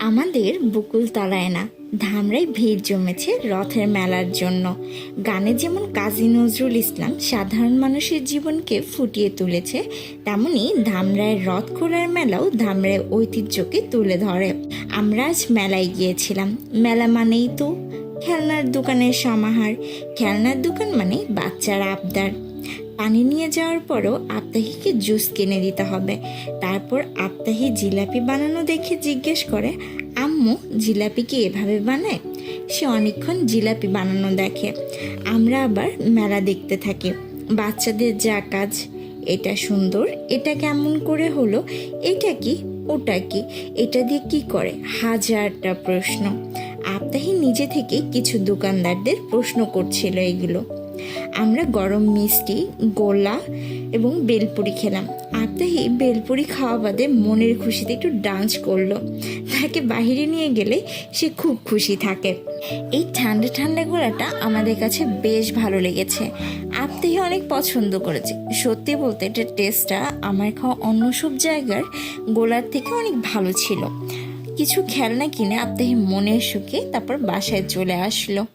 আমাদের বকুলতলায় না। ধামরায় ভিড় জমেছে রথের মেলার জন্য। গানে যেমন কাজী নজরুল ইসলাম সাধারণ মানুষের জীবনকে ফুটিয়ে তুলেছে, তেমনি ধামরায় রথ খোলার মেলাও ধামরায় ঐতিহ্যকে তুলে ধরে। আমরা আজ মেলায় গিয়েছিলাম। মেলা মানেই তো খেলনার দোকানের সমাহার। খেলনার দোকান মানে বাচ্চার আবদার। পানি নিয়ে যাওয়ার পরও আপ্তাহিকে জুস কিনে দিতে হবে। তারপর আপ্তাহি জিলাপি বানানো দেখে জিজ্ঞেস করে, আম্মু, জিলাপি কি এভাবে বানায়? সে অনেকক্ষণ জিলাপি বানানো দেখে। আমরা আবার মেলা দেখতে থাকি। বাচ্চাদের যা কাজ, এটা সুন্দর, এটা কেমন করে হলো, এটা কি, ওটা কি, এটা দিয়ে কি করে, হাজারটা প্রশ্ন। আপ্তাহি নিজে থেকে কিছু দোকানদারদের প্রশ্ন করছিল এগুলো। আমরা গরম মিষ্টি, গোলা এবং বেলপুরি খেলাম। আপ্তাহি বেলপুরি খাওয়া বাদে মনের খুশিতে একটু ডান্স করল। তাকে বাইরে নিয়ে গেলে সে খুব খুশি থাকে। এই ঠান্ডা ঠান্ডা গোলাটা আমাদের কাছে বেশ ভালো লেগেছে। আপ্তাহি অনেক পছন্দ করেছে। সত্যি বলতে এটার টেস্টটা আমার খাওয়া অন্য সব জায়গার গোলার থেকে অনেক ভালো ছিল। কিছু খেলনা কিনে আপ্তাহি মনের সুখে তারপর বাসায় চলে আসলো।